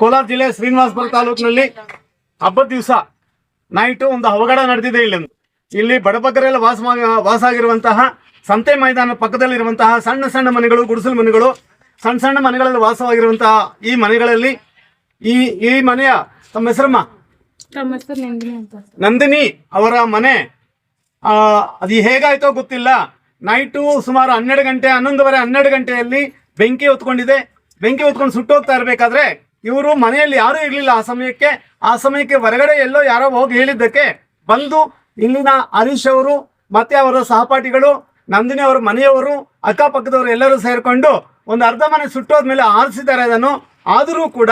ಕೋಲಾರ ಜಿಲ್ಲೆ ಶ್ರೀನಿವಾಸಪುರ ತಾಲೂಕಿನಲ್ಲಿ ಹಬ್ಬದ ದಿವಸ ನೈಟು ಒಂದು ಅವಘಡ ನಡೆದಿದೆ ಇಲ್ಲಿ. ಇಲ್ಲಿ ಬಡಬಗ್ಗರೆಲ್ಲ ವಾಸ ವಾಸ ಆಗಿರುವಂತಹ ಸಂತೆ ಮೈದಾನ ಪಕ್ಕದಲ್ಲಿರುವಂತಹ ಸಣ್ಣ ಸಣ್ಣ ಮನೆಗಳು ಗುಡಿಸಲು ಮನೆಗಳು ಸಣ್ಣ ಸಣ್ಣ ಮನೆಗಳಲ್ಲಿ ವಾಸವಾಗಿರುವಂತಹ ಈ ಮನೆಗಳಲ್ಲಿ ಈ ಈ ಮನೆಯ ತಮ್ಮ ಹೆಸರಮ್ಮ? ನಂದಿನಿ ಅವರ ಮನೆ. ಆ, ಅದು ಹೇಗಾಯ್ತೋ ಗೊತ್ತಿಲ್ಲ. ನೈಟು ಸುಮಾರು ಹನ್ನೆರಡು ಗಂಟೆ ಹನ್ನೊಂದುವರೆ ಹನ್ನೆರಡು ಗಂಟೆಯಲ್ಲಿ ಬೆಂಕಿ ಹೊತ್ಕೊಂಡಿದೆ. ಬೆಂಕಿ ಹೊತ್ಕೊಂಡು ಸುಟ್ಟೋಗ್ತಾ ಇರಬೇಕಾದ್ರೆ ಇವರು ಮನೆಯಲ್ಲಿ ಯಾರೂ ಇರಲಿಲ್ಲ ಆ ಸಮಯಕ್ಕೆ ಆ ಸಮಯಕ್ಕೆ ಹೊರಗಡೆ ಎಲ್ಲೋ ಯಾರೋ ಹೋಗಿ ಹೇಳಿದ್ದಕ್ಕೆ ಬಂದು ಇಲ್ಲಿನ ಹರೀಶ್ ಅವರು ಮತ್ತೆ ಅವರ ಸಹಪಾಠಿಗಳು, ನಂದಿನಿ ಅವರ ಮನೆಯವರು, ಅಕ್ಕಪಕ್ಕದವರು ಎಲ್ಲರೂ ಸೇರಿಕೊಂಡು ಒಂದು ಅರ್ಧ ಮನೆ ಸುಟ್ಟೋದ ಮೇಲೆ ಆರಿಸಿದ್ದಾರೆ ಅದನ್ನು. ಆದರೂ ಕೂಡ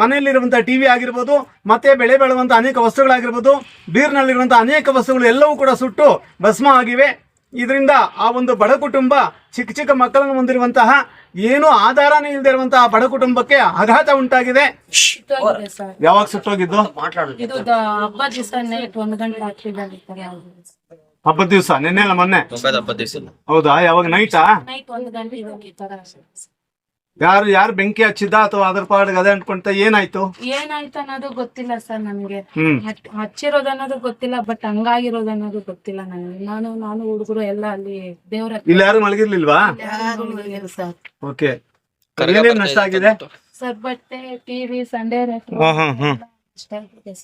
ಮನೆಯಲ್ಲಿರುವಂಥ ಟಿವಿ ಆಗಿರ್ಬೋದು, ಮತ್ತೆ ಬೆಳೆ ಬೆಳೆಯುವಂಥ ಅನೇಕ ವಸ್ತುಗಳಾಗಿರ್ಬೋದು, ಬೀರ್ನಲ್ಲಿರುವಂಥ ಅನೇಕ ವಸ್ತುಗಳು ಎಲ್ಲವೂ ಕೂಡ ಸುಟ್ಟು ಭಸ್ಮ ಆಗಿವೆ. ಇದರಿಂದ ಆ ಒಂದು ಬಡ ಕುಟುಂಬ ಚಿಕ್ಕ ಚಿಕ್ಕ ಮಕ್ಕಳನ್ನು ಹೊಂದಿರುವಂತಹ ಏನೂ ಆಧಾರನೇ ಇಲ್ಲದೆ ಇರುವಂತಹ ಬಡ ಕುಟುಂಬಕ್ಕೆ ಆಘಾತ ಉಂಟಾಗಿದೆ. ಯಾವಾಗ ಸುಟ್ಟೋಗಿದ್ದು ಇದು ದ- ಹಬ್ಬ ದಿವಸ ನೈಟ್ ಒಂದ್ ಗಂಟೆ ರಾತ್ರಿದಲ್ಲಿ ಹಬ್ಬದ ದಿವಸ? ನಿನ್ನೆ ಅಲ್ಲ ಮೊನ್ನೆ? ಹೌದಾ? ಯಾವಾಗ? ನೈಟಾ? ನೈಟ್ ಒಂದ್ ಗಂಟೆ ಯಾರು ಯಾರು ಬೆಂಕಿ ಹಚ್ಚಿದ್ದ ಅಥವಾ ಅದ್ರ ಪಾಡಿಗೆ ಅದೇ ಅಂಟ್ಕೊಂತ ಏನಾಯ್ತು? ಏನಾಯ್ತು ಅನ್ನೋದು ಗೊತ್ತಿಲ್ಲ ಸರ್ ನನ್ಗೆ ಹ್ಮ್. ಹಚ್- ಹಚ್ಚಿರೋದು ಅನ್ನೋದು ಗೊತ್ತಿಲ್ಲ ಬಟ್ ಹಂಗಾಗಿರೋದ್ ಅನ್ನೋದು ಗೊತ್ತಿಲ್ಲ ನನಗೆ. ನಾನು ನಾನು ಹುಡುಗರು ಎಲ್ಲ ಅಲ್ಲಿ ದೇವ್ರ ಇಲ್ಲ ಇಲ್ಲಿ ಯಾರು ಮಲಗಿರ್ಲಿಲ್ವಾ? ಯಾರು ಸರ್. ಓಕೆ ಏನೇನ್ ನಷ್ಟ ಆಗಿದೆ? ಸರ್ ಬಟ್ಟೆ ಟಿವಿ ಸಂಡೇ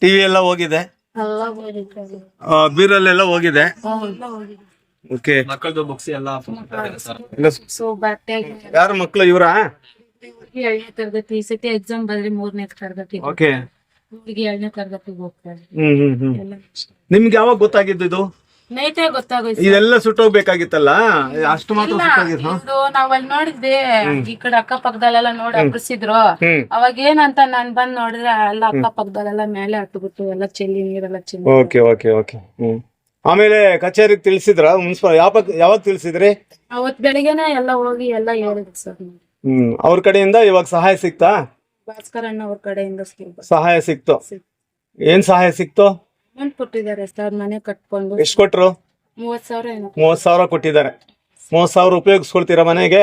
ಟಿವಿ ಎಲ್ಲ ಹೋಗಿದೆ? ಎಲ್ಲ ಹೋಗಿತ್ತು ಆ, ಬೀರಲ್ಲೆಲ್ಲ ಹೋಗಿದೆ? ಎಲ್ಲ ಹೋಗಿದೆ. ಓಕೆ ಮಕ್ಕಳದು ಬುಕ್ಸ್ ಎಲ್ಲ ಸೊ ಬಟ್ಟೆ ಯಾರ ಮಕ್ಕಳು ಇವ್ರಾ? ಏಳನೇ ತರಗತಿ ಈ ಸತಿ ಎಕ್ಸಾಮ್ ಬದ್ರಿ ಮೂರನೇ ತರಗತಿ ಓಕೆ ಹುಡುಗಿ ಏಳನೇ ತರಗತಿಗೆ ಹೋಗ್ತಾರೆ. ಹ್ಮ್ ಹ್ಮ್ ಹ್ಮ್. ಎಲ್ಲ ನಿಮ್ಗೆ ಯಾವಾಗ ಗೊತ್ತಾಗಿದ್ದು ಇದು? ನೈತೇ ಗೊತ್ತಾಗೋಯ್ತು ಇದೆಲ್ಲ ಸುಟ್ಟೋಗ್ಬೇಕಾಗಿತ್ತಲ್ಲ? ಅಷ್ಟು ಮಾತ್ರ ಸುಟ್ಟೋಗಿದ್ದು ಇದು ನಾವ್ ಅಲ್ಲಿ ನೋಡಿದ್ವಿ ಈ ಕಡೆ ಅಕ್ಕಪಕ್ಕದಲ್ಲೆಲ್ಲ ನೋಡಿ ಹಬ್ಬಿಸಿದ್ರು ಅವಾಗ ಏನಂತ ನಾನ್ ಬಂದ್ ನೋಡಿದ್ರೆ ಎಲ್ಲ ಅಕ್ಕಪಕ್ಕದಲ್ಲೆಲ್ಲ ಮೇಲೆ ಹತ್ಬಿಟ್ಟು ಎಲ್ಲ ಚೆಲ್ಲಿ ನೀರೆಲ್ಲ ಚೆಲ್ಲಿ ಓಕೆ ಓಕೆ ಓಕೆ ಹ್ಮ್. ಆಮೇಲೆ ಕಚೇರಿಗೆ ತಿಳಿಸಿದ್ರ? ಮುನ್ಸಿಪಲ್ ಯಾವಾಗ ಯಾವಾಗ ತಿಳಿಸಿದ್ರಿ? ಅವತ್ ಬೆಳಿಗ್ಗೆನೆ ಎಲ್ಲ ಹೋಗಿ ಎಲ್ಲ ಹೇಳಿದ್ರು ಸರ್ ಹ್ಮ್. ಅವ್ರ ಕಡೆಯಿಂದ ಇವಾಗ ಸಹಾಯ ಸಿಕ್ತಾ? ಭಾಸ್ಕರ್ ಅಣ್ಣ ಅವ್ರ ಕಡೆಯಿಂದ ಸಹಾಯ ಸಿಕ್ತು. ಏನ್ ಸಹಾಯ ಸಿಕ್ತು? ಅಮೌಂಟ್ ಕೊಟ್ಟಿದ್ದಾರೆ ಸರ್? ಮನೆ ಕಟ್ಕೊಂಡು. ಎಷ್ಟು ಕೊಟ್ರು? ಮೂವತ್ ಸಾವಿರ ಏನೋ. ಮೂವತ್ ಸಾವಿರ ಕೊಟ್ಟಿದ್ದಾರೆ. ಮೂವತ್ ಸಾವಿರ ಉಪಯೋಗಿಸ್ಕೊಳ್ತೀರಾ ಮನೆಗೆ?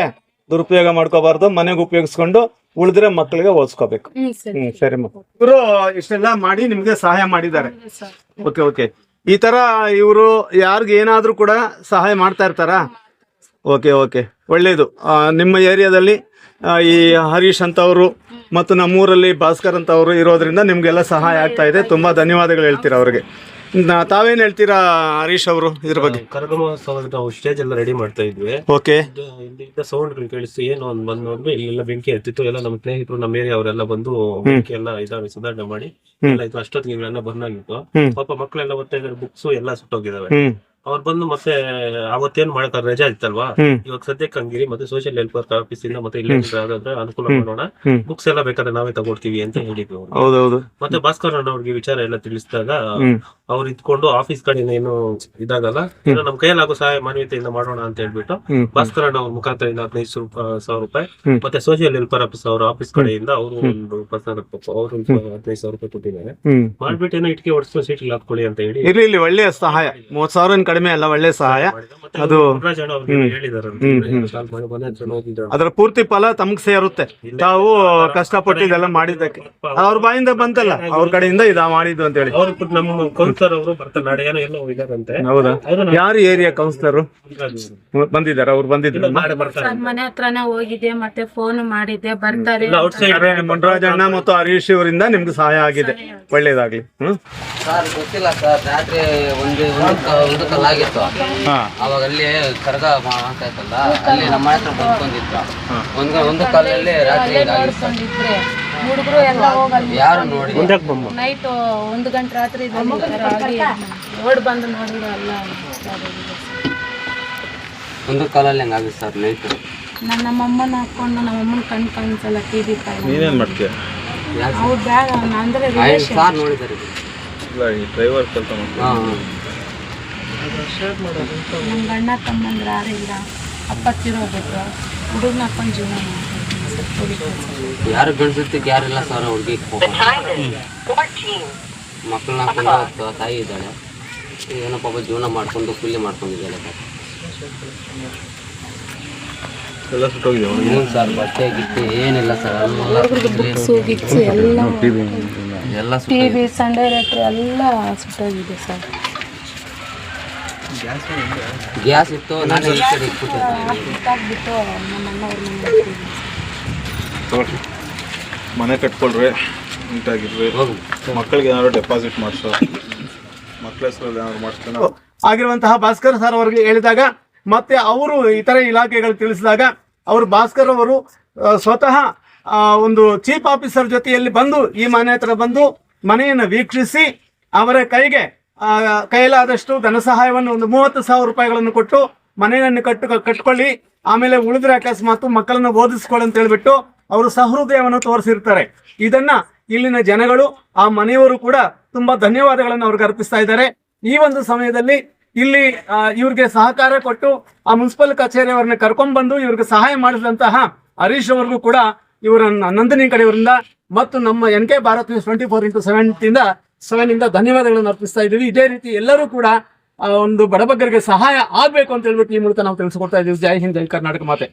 ದುರುಪಯೋಗ ಮಾಡ್ಕೋಬಾರ್ದು ಮನೆಗೆ ಉಪಯೋಗಿಸ್ಕೊಂಡು ಉಳಿದ್ರೆ ಮಕ್ಕಳಿಗೆ ಓದಿಸ್ಕೋಬೇಕು. ಹ್ಮ್ ಸರಿ. ಹ್ಮ್ ಸರಿ ಇವರು ಇಷ್ಟೆಲ್ಲ ಮಾಡಿ ನಿಮ್ಗೆ ಸಹಾಯ ಮಾಡಿದ್ದಾರೆ. ಸರ್. Okay okay. ಈ ತರ ಇವರು ಯಾರಿಗ ಏನಾದರೂ ಕೂಡ ಸಹಾಯ ಮಾಡ್ತಾ ಇರ್ತಾರಾ? Okay okay. ಒಳ್ಳೇದು. ನಿಮ್ಮ ಏರಿಯಾದಲ್ಲಿ ಈ ಹರೀಶ್ ಅಂತವರು ಮತ್ತು ನಮ್ಮೂರಲ್ಲಿ ಭಾಸ್ಕರ್ ಅಂತವರು ಇರೋದ್ರಿಂದ ನಿಮಗೆಲ್ಲ ಸಹಾಯ ಆಗ್ತಾ ಇದೆ. ತುಂಬಾ ಧನ್ಯವಾದಗಳು ಹೇಳ್ತೀರಾ ಅವ್ರಿಗೆ. ನಾ- ತಾವೇನ್ ಹೇಳ್ತೀರಾ ಹರೀಶ್ ಅವರು ಇದ್ರ ಬಗ್ಗೆ? ಕರಗ ನಾವು ಸ್ಟೇಜ್ ಎಲ್ಲ ರೆಡಿ ಮಾಡ್ತಾ ಇದ್ವಿ. ಓಕೆ. ಇದು ಇಲ್ಲಿಂದ ಸೌಂಡ್ ಕೇಳಿಸಿ ಏನು ಒಂದ್ ಬಂದ್ ನೋಡಿದ್ವಿ ಇಲ್ಲೆಲ್ಲ ಬೆಂಕಿ ಎತ್ತಿತ್ತು ಎಲ್ಲ ನಮ್ಮ ಸ್ನೇಹಿತರು ನಮ್ಮ ಏರಿಯಾ ಅವರೆಲ್ಲ ಬಂದು ಬೆಂಕಿ ಎಲ್ಲ ಇದಾವೆ ಸುಧಾರಣೆ ಮಾಡಿ. ಎಲ್ಲ ಇದು ಅಷ್ಟೊತ್ತಿಗೆ ಇವೆಲ್ಲ ಬರ್ನ್ ಆಗಿತ್ತು ಹ್ಮ್. ಪಾಪ ಮಕ್ಕಳೆಲ್ಲ ಓದ್ತಾ ಇದ್ದಾರೆ ಬುಕ್ಸ್ ಎಲ್ಲ ಸುಟ್ಟೋಗಿದಾವೆ. ಹ್ಮ್. ಅವ್ರು ಬಂದು ಮತ್ತೆ ಅವತ್ತೇನ್ ಮಾಡ್ತಾರೆ ರಜಾ ಇತ್ತಲ್ವಾ ಇವಾಗ ಸದ್ಯಕ್ಕೆ ಹಂಗಿರಿ ಮತ್ತೆ ಸೋಷಿಯಲ್ ವೆಲ್ಫೇರ್ ಆಫೀಸ್ ಇಂದ ಮತ್ತೆ ಇಲ್ಲಿ ಯಾವ್ದಾದ್ರೆ ಅನುಕೂಲ ಮಾಡೋಣ. ಬುಕ್ಸ್ ಎಲ್ಲ ಬೇಕಾದ್ರೆ ನಾವೇ ತಗೊಳ್ತೀವಿ ಅಂತ ಹೇಳಿದ್ವಿ ಮತ್ತೆ ಭಾಸ್ಕರ್ ಅವ್ರಿಗೆ ವಿಚಾರ ಎಲ್ಲ ತಿಳಿಸಿದಾಗ ಅವ್ರು ಇದ್ಕೊಂಡು ಆಫೀಸ್ ಕಡೆಯಿಂದ ಏನು ಇದಾಗಲ್ಲ ನಮ್ ಕೈಯಲ್ಲಾಗೋ ಸಹಾಯ ಮಾನವೀಯತೆಯಿಂದ ಮಾಡೋಣ ಅಂತ ಹೇಳ್ಬಿಟ್ಟು ಭಾಸ್ಕರ್ ಅಣ್ಣ ಅವ್ರ ಮುಖಾಂತರದಿಂದ ಹದಿನೈದು ಸಾವಿರ ರೂಪಾಯಿ. ಮತ್ತೆ ಸೋಷಿಯಲ್ ವೆಲ್ಫೇರ್ ಆಫೀಸ್ ಅವ್ರ ಆಫೀಸ್ ಕಡೆಯಿಂದ ಅವರು ಒಂದು ಪರ್ಸನಲ್ ಅವರು ಹದಿನೈದು ಸಾವಿರ ರೂಪಾಯಿ ಕೊಟ್ಟಿದ್ದಾರೆ. ಮಾಡ್ಬಿಟ್ಟು ಏನೋ ಇಟ್ಕೆ ಒಡಿಸ್ಕೊಂಡು ಸೀಟ್ ಹಾಕೊಳ್ಳಿ ಅಂತ ಹೇಳಿ. ಇಲ್ಲಿ ಒಳ್ಳೆಯ ಸಹಾಯ. ಮೂವತ್ ಸಾವಿರ ಕಡಿಮೆ ಅಲ್ಲ ಒಳ್ಳೆ ಸಹಾಯ. ಅದು- ಅದ್ರ ಪೂರ್ತಿ ಫಲ ತಮ್ಗ್ ಸೇರುತ್ತೆ. ತಾವು ಕಷ್ಟಪಟ್ಟು ಇದೆಲ್ಲ ಮಾಡಿದ್ದಕ್ಕೆ. ಅವ್ರ ಬಾಯಿಂದ ಬಂತಲ್ಲ ಅವ್ರ ಕಡೆಯಿಂದ ಇದ ಮಾಡಿದ್ದು ಅಂತ ಹೇಳಿ. ಅವ್ರು ನಮ್ಮ ಕೌನ್ಸರ್ ಅವರು ಬರ್ತಾರೆ ಏನೋ ಇದಾರಂತೆ ಹೌದಾ? ಯಾರು ಏರಿಯಾ ಕೌನ್ಸಿಲರ್ ಬಂದಿದ್ದಾರೆ. ಅವ್ರು ಬಂದಿದ್ರು. ಮನೆ ಹತ್ರನೇ ಹೋಗಿದ್ದೆ ಮತ್ತೆ ಫೋನ್ ಮಾಡಿದ್ದೆ ಬರ್ತಾರೆ ಅಣ್ಣ ಮತ್ತು ಹರೀಶ್ ಇವರಿಂದ ನಿಮ್ಗೆ ಸಹಾಯ ಆಗಿದೆ. ಒಳ್ಳೇದಾಗ್ಲಿ. ಹ್ಮ್? ಸರ್ ಗೊತ್ತಿಲ್ಲ ಸರ್ ರಾತ್ರಿ ಒಂದು ಒಂದು ಆಗಿತ್ತು ಅವಾಗ ಅಲ್ಲಿ ಕರ್ಗ ಅಂತ ಇತ್ತಲ್ಲ ಅಲ್ಲಿ ನಮ್ಮ ಹತ್ರ ಬಂದ್ಕೊಂಡಿತ್ತು ಒಂದು ಒಂದು ಕಾಲಲ್ಲಿ ರಾತ್ರಿ ಹುಡುಗರು ಎಲ್ಲ ಹೋಗಲ್ಲ. ಯಾರು ನೋಡಿ ನೈಟ್ ಒಂದು ಗಂಟೆ ರಾತ್ರಿ ಓಡ್ ಬಂದು ನೋಡಿದ್ರೆ ಎಲ್ಲ ಒಂದು ಕಾಲಲ್ಲಿ ಹಂಗಾಗಿತ್ತು ಸರ್ ನೈಟ್ ನನ್ನ ನಮ್ಮಮ್ಮನ ಹಾಕೊಂಡು ನಮ್ಮಮ್ಮನ ಕಣ್ ಕಾಣಿಸಲ್ಲ ಟಿವಿ ನೀನೇನ್ ಮಾಡ್ತೀಯ? ಅವ್ರ ಬ್ಯಾಗ್ ಅಂದ್ರೆ ಸರ್ ನೋಡಿದ್ದಾರೆ ಡ್ರೈವರ್ ಕೆಲಸ ಹಾಂ. ನಮ್ಮ ಗಂಡ ತಮ್ಮಂದ್ರ ಯಾರು ಇಲ್ಲ. ಅಪ್ಪ ತಿರೋಗ್ಬಿಟ್ರು ಹುಡುಗನ ಅಪ್ಪನ ಜೀವನ ಯಾರು ಗಂಡಸತ್ತಿಗೆ ಯಾರಿಲ್ಲ ಸರ್ ಹುಡುಗಿ ಮಕ್ಕಳನ್ನ ಹಾಕೊಂಡು ತಾಯಿ ಇದ್ದಾಳೆ. ಏನೋ ಪಾಪ ಜೀವನ ಮಾಡ್ಕೊಂಡು ಕೂಲಿ ಮಾಡ್ಕೊಂಡಿದ್ದಾಳೆ ಸರ್ ಎಲ್ಲ ಬಟ್ಟೆ ಗಿಟ್ಟೆ ಏನಿಲ್ಲ ಸರ್ ಎಲ್ಲ ಬುಕ್ಸು ಗಿಕ್ಸು ಎಲ್ಲ ಎಲ್ಲ ಟಿ ವಿ ಸಂಡೇ ಲೆಟ್ರ್ ಎಲ್ಲ ಸುಟ್ಟೋಗಿದೆ ಸರ್. ಗ್ಯಾಸ್ ಇತ್ತು ನಾನು ಈ ಕಡೆ ನಮ್ಮ ಅಣ್ಣ. ತಗೊಳ್ರಿ. ಮನೆ ಕಟ್ಕೊಳ್ರಿ ನೀಟಾಗಿರ್ರಿ. ಮಕ್ಕಳಿಗೆ ಏನಾದ್ರು ಡೆಪಾಸಿಟ್ ಮಾಡಿಸೋ. ಮಕ್ಕಳ ಹೆಸರಲ್ಲಿ ಏನಾದ್ರು ಮಾಡಿಸ್ತಾನೆ ಆಗಿರುವಂತಹ ಭಾಸ್ಕರ್ ಸರ್ ಅವರಿಗೆ ಹೇಳಿದಾಗ ಮತ್ತೆ ಅವರು ಇತರೆ ಇಲಾಖೆಗಳು ತಿಳಿಸಿದಾಗ ಅವರು ಭಾಸ್ಕರ್ ಅವರು ಸ್ವತಃ ಒಂದು ಚೀಫ್ ಆಫೀಸರ್ ಜೊತೆಯಲ್ಲಿ ಬಂದು ಈ ಮನೆ ಹತ್ರ ಬಂದು ಮನೆಯನ್ನು ವೀಕ್ಷಿಸಿ ಅವರ ಕೈಗೆ ಕೈಲಾದಷ್ಟು ಧನ ಸಹಾಯವನ್ನು ಒಂದು ಮೂವತ್ತು ಸಾವಿರ ರೂಪಾಯಿಗಳನ್ನು ಕೊಟ್ಟು ಮನೆಯನ್ನು ಕಟ್ಟು, ಕಟ್ಕೊಳ್ಳಿ. ಆಮೇಲೆ ಉಳಿದ್ರೆ ಅಕಸ್ಮಾತ್ ಮಕ್ಕಳನ್ನು ಓದಿಸ್ಕೊಳ್ಳಿ ಅಂತ ಹೇಳ್ಬಿಟ್ಟು ಅವರು ಸಹೃದಯವನ್ನು ತೋರಿಸಿರ್ತಾರೆ. ಇದನ್ನ ಇಲ್ಲಿನ ಜನಗಳು, ಆ ಮನೆಯವರು ಕೂಡ ತುಂಬಾ ಧನ್ಯವಾದಗಳನ್ನು ಅವ್ರಿಗೆ ಅರ್ಪಿಸ್ತಾ ಇದ್ದಾರೆ. ಈ ಒಂದು ಸಮಯದಲ್ಲಿ ಇಲ್ಲಿ ಇವ್ರಿಗೆ ಸಹಕಾರ ಕೊಟ್ಟು ಆ ಮುನ್ಸಿಪಲ್ ಕಚೇರಿಯವರನ್ನ ಕರ್ಕೊಂಡ್ ಬಂದು ಇವ್ರಿಗೆ ಸಹಾಯ ಮಾಡಿದಂತಹ ಹರೀಶ್ ಅವ್ರಿಗೂ ಕೂಡ ಇವರ ನಂದಿನಿ ಕಡೆಯವರಿಂದ ಮತ್ತು ನಮ್ಮ N K Bharat news twenty four into seven ಇಂದ ಧನ್ಯವಾದಗಳನ್ನು ಅರ್ಪಿಸ್ತಾ ಇದ್ದೀವಿ. ಇದೇ ರೀತಿ ಎಲ್ಲರೂ ಕೂಡ ಒಂದು ಬಡಬಗ್ಗರಿಗೆ ಸಹಾಯ ಆಗ್ಬೇಕು ಅಂತ ಹೇಳ್ಬಿಟ್ಟು ಈ ಮೂಲಕ ನಾವು ತಿಳಿಸ್ಕೊಡ್ತಾ ಇದ್ದೀವಿ. ಜೈ ಹಿಂದ್, ಜೈ ಕರ್ನಾಟಕ ಮಾತೆ.